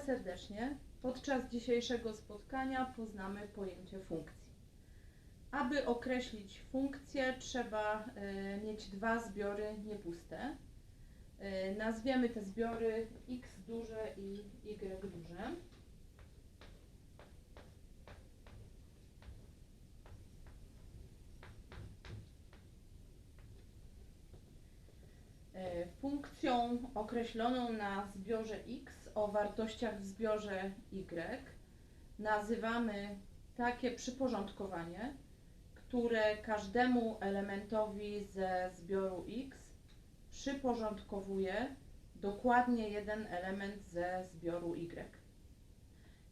Serdecznie. Podczas dzisiejszego spotkania poznamy pojęcie funkcji. Aby określić funkcję, trzeba e, mieć dwa zbiory niepuste. E, Nazwiemy te zbiory x duże i y duże. Funkcją określoną na zbiorze x o wartościach w zbiorze y nazywamy takie przyporządkowanie, które każdemu elementowi ze zbioru x przyporządkowuje dokładnie jeden element ze zbioru y.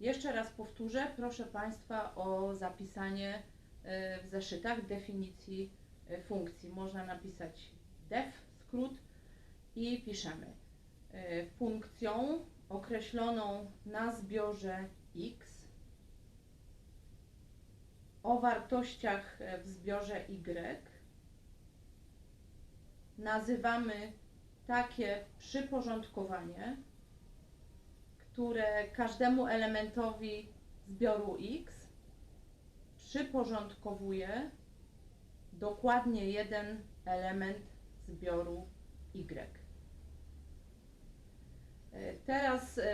Jeszcze raz powtórzę, proszę Państwa o zapisanie e, w zeszytach definicji e, funkcji. Można napisać def, skrót, i piszemy e, funkcją określoną na zbiorze x o wartościach w zbiorze y nazywamy takie przyporządkowanie, które każdemu elementowi zbioru x przyporządkowuje dokładnie jeden element zbioru y. E, Teraz e,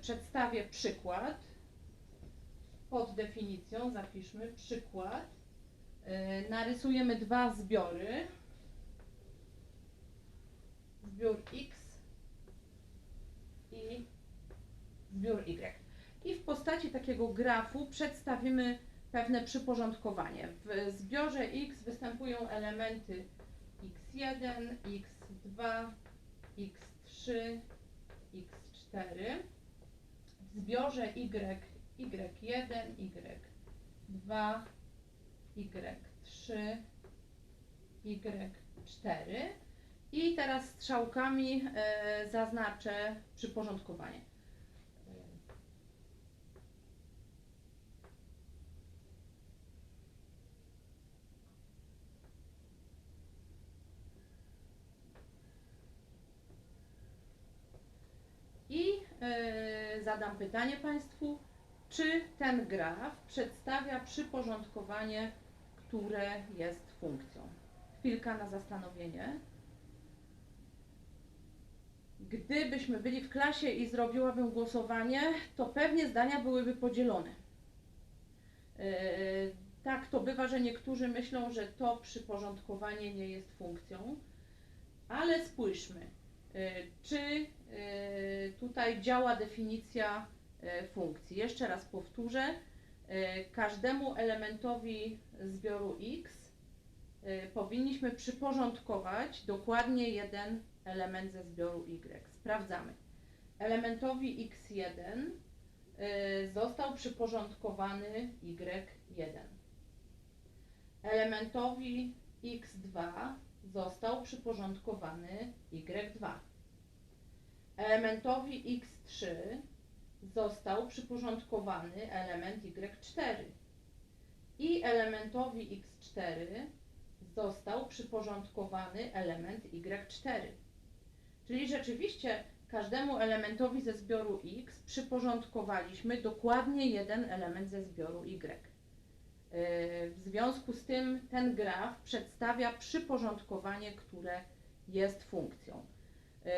przedstawię przykład. Pod definicją zapiszmy przykład. E, Narysujemy dwa zbiory. Zbiór X i zbiór Y. I w postaci takiego grafu przedstawimy pewne przyporządkowanie. W zbiorze X występują elementy x1, x2, x3, x4. W zbiorze y, y1, y2, y3, y4. I teraz strzałkami e, zaznaczę przyporządkowanie. I e, zadam pytanie Państwu, czy ten graf przedstawia przyporządkowanie, które jest funkcją? Chwilka na zastanowienie. Gdybyśmy byli w klasie i zrobiłabym głosowanie, to pewnie zdania byłyby podzielone. E, tak to bywa, że niektórzy myślą, że to przyporządkowanie nie jest funkcją, ale spójrzmy, e, czy e, tutaj działa definicja e, funkcji. Jeszcze raz powtórzę, e, każdemu elementowi zbioru x powinniśmy przyporządkować dokładnie jeden element ze zbioru y. Sprawdzamy. Elementowi x1 y, został przyporządkowany y1. Elementowi x2 został przyporządkowany y2. Elementowi x3 został przyporządkowany element y4. I elementowi x4 został przyporządkowany element y4. Czyli rzeczywiście każdemu elementowi ze zbioru x przyporządkowaliśmy dokładnie jeden element ze zbioru y. Yy, W związku z tym ten graf przedstawia przyporządkowanie, które jest funkcją. Yy,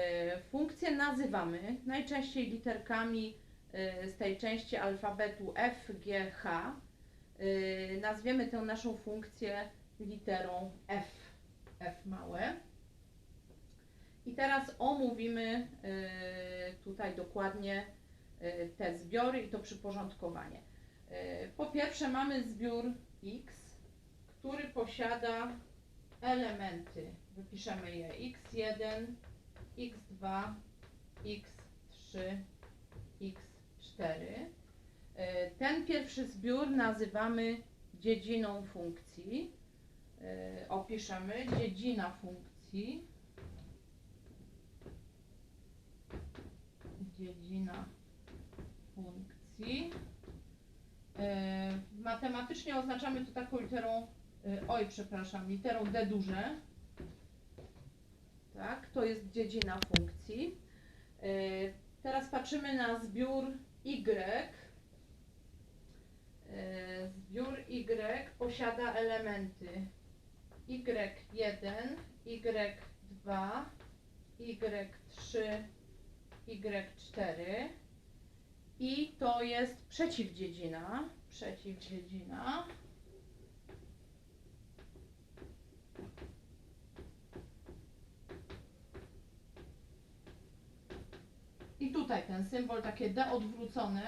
Funkcję nazywamy najczęściej literkami yy, z tej części alfabetu F, G, H. Yy, Nazwiemy tę naszą funkcję literą F, F małe. I teraz omówimy tutaj dokładnie te zbiory i to przyporządkowanie. Po pierwsze mamy zbiór X, który posiada elementy. Wypiszemy je x1, x2, x3, x4. Y, Ten pierwszy zbiór nazywamy dziedziną funkcji. Y, Opiszemy dziedzina funkcji. dziedzina funkcji. E, Matematycznie oznaczamy to taką literą, e, oj przepraszam, literą D duże. Tak, to jest dziedzina funkcji. E, Teraz patrzymy na zbiór Y. E, Zbiór Y posiada elementy Y1, Y2, Y3, Y4 i to jest przeciwdziedzina. Przeciwdziedzina. I tutaj ten symbol, takie D odwrócone,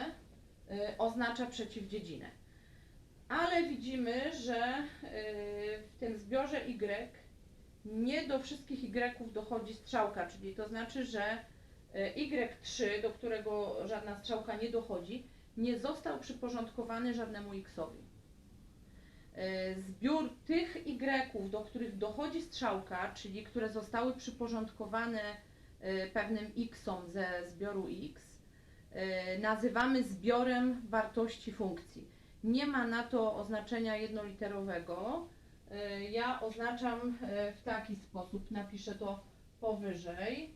y, oznacza przeciwdziedzinę. Ale widzimy, że y, w tym zbiorze Y nie do wszystkich Y dochodzi strzałka, czyli to znaczy, że y, Y3, do którego żadna strzałka nie dochodzi, nie został przyporządkowany żadnemu Xowi. Y, Zbiór tych Y, do których dochodzi strzałka, czyli które zostały przyporządkowane y, pewnym Xom ze zbioru X, y, nazywamy zbiorem wartości funkcji. Nie ma na to oznaczenia jednoliterowego. Y, Ja oznaczam y, w taki sposób, napiszę to powyżej.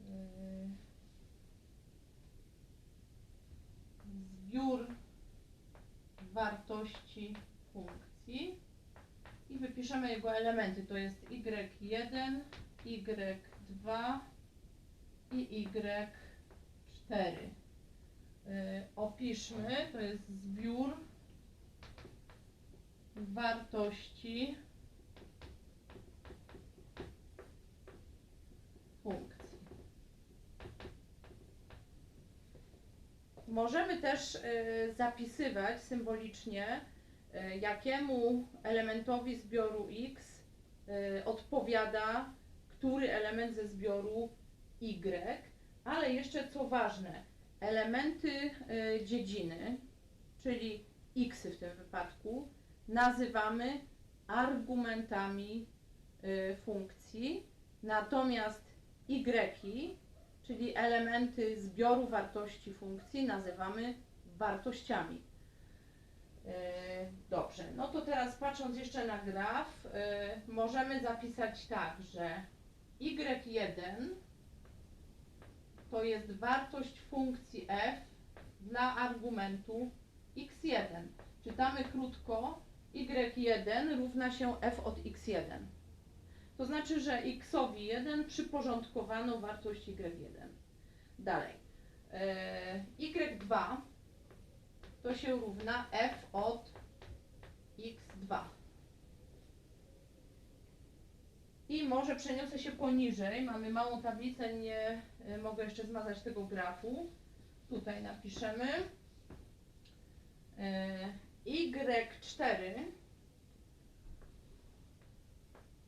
Y, Zbiór wartości funkcji i wypiszemy jego elementy. To jest y1, y2 i y4. Y, Opiszmy, to jest zbiór wartości funkcji. Możemy też y, zapisywać symbolicznie, y, jakiemu elementowi zbioru X odpowiada który element ze zbioru Y, ale jeszcze co ważne, elementy y, dziedziny, czyli X w tym wypadku, nazywamy argumentami y, funkcji, natomiast Y, czyli elementy zbioru wartości funkcji, nazywamy wartościami. Yy, Dobrze, no to teraz patrząc jeszcze na graf, możemy zapisać tak, że y1 to jest wartość funkcji f dla argumentu x1. Czytamy krótko, y1 równa się f od x1. To znaczy, że xowi 1 przyporządkowano wartość y1. Dalej. Yy, y2 to się równa f od x2. I może przeniosę się poniżej. Mamy małą tablicę, nie y, mogę jeszcze zmazać tego grafu. Tutaj napiszemy. Y, Y4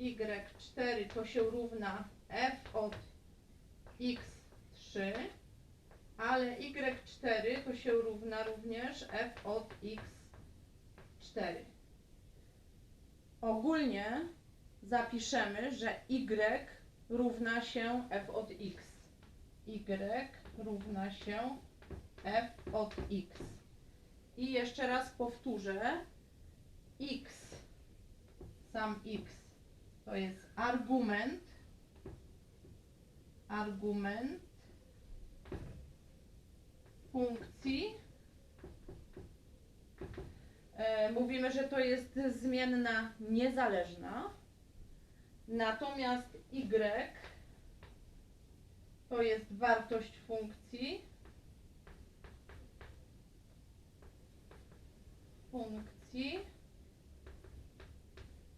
Y4 to się równa f od x3, ale Y4 to się równa również f od x4. Ogólnie zapiszemy, że y równa się f od x. y równa się f od x. I jeszcze raz powtórzę. x, sam x, to jest argument, argument funkcji. E, mówimy, że to jest zmienna niezależna. Natomiast y to jest wartość funkcji. Funkcji.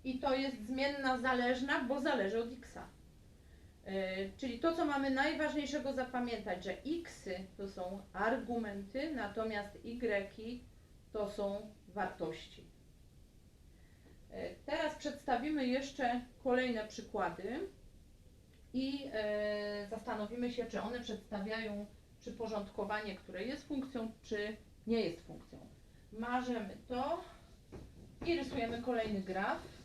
I to jest zmienna zależna, bo zależy od x. Czyli to, co mamy najważniejszego zapamiętać, że x to są argumenty, natomiast y to są wartości. E, Teraz przedstawimy jeszcze kolejne przykłady i e, zastanowimy się, czy one przedstawiają przyporządkowanie, które jest funkcją, czy nie jest funkcją. Marzymy to i rysujemy kolejny graf.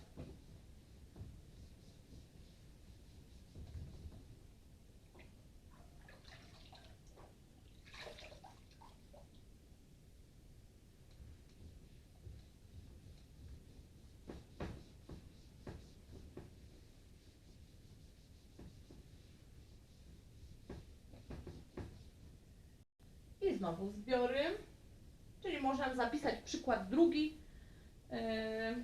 Znowu zbiory, czyli można zapisać przykład drugi. E,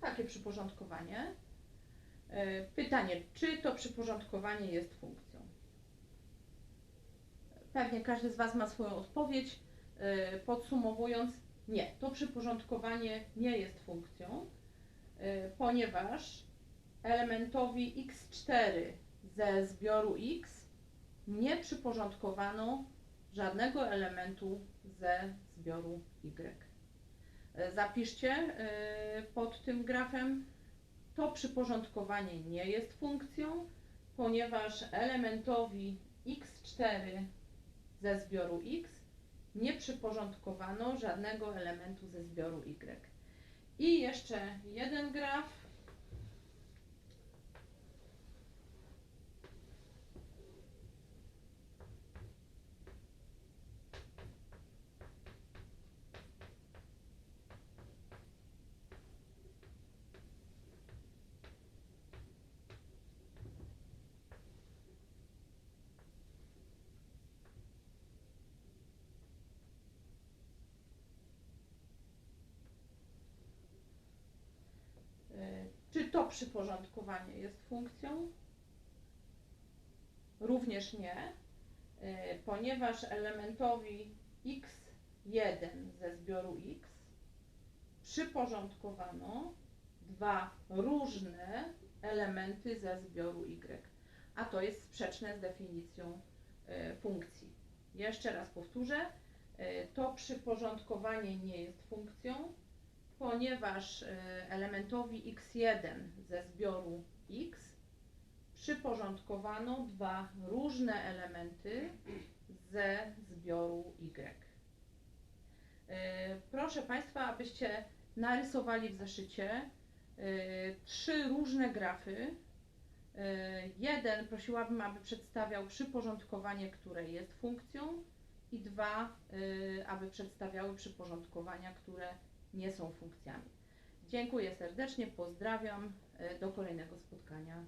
takie przyporządkowanie. E, Pytanie, czy to przyporządkowanie jest funkcją? Pewnie każdy z Was ma swoją odpowiedź. E, Podsumowując, nie, to przyporządkowanie nie jest funkcją, e, ponieważ elementowi x4 ze zbioru x nie przyporządkowano żadnego elementu ze zbioru y. E, Zapiszcie e, pod tym grafem, to przyporządkowanie nie jest funkcją, ponieważ elementowi x4 ze zbioru x nie przyporządkowano żadnego elementu ze zbioru y. I jeszcze jeden graf. Czy to przyporządkowanie jest funkcją? Również nie, e, ponieważ elementowi x1 ze zbioru x przyporządkowano dwa różne elementy ze zbioru y, a to jest sprzeczne z definicją e, funkcji. Jeszcze raz powtórzę, e, to przyporządkowanie nie jest funkcją, ponieważ e, elementowi x1 ze zbioru x przyporządkowano dwa różne elementy ze zbioru y. E, Proszę Państwa, abyście narysowali w zeszycie e, trzy różne grafy. Jeden prosiłabym, aby przedstawiał przyporządkowanie, które jest funkcją i dwa, aby przedstawiały przyporządkowania, które nie są funkcjami. Dziękuję serdecznie, pozdrawiam, e, do kolejnego spotkania.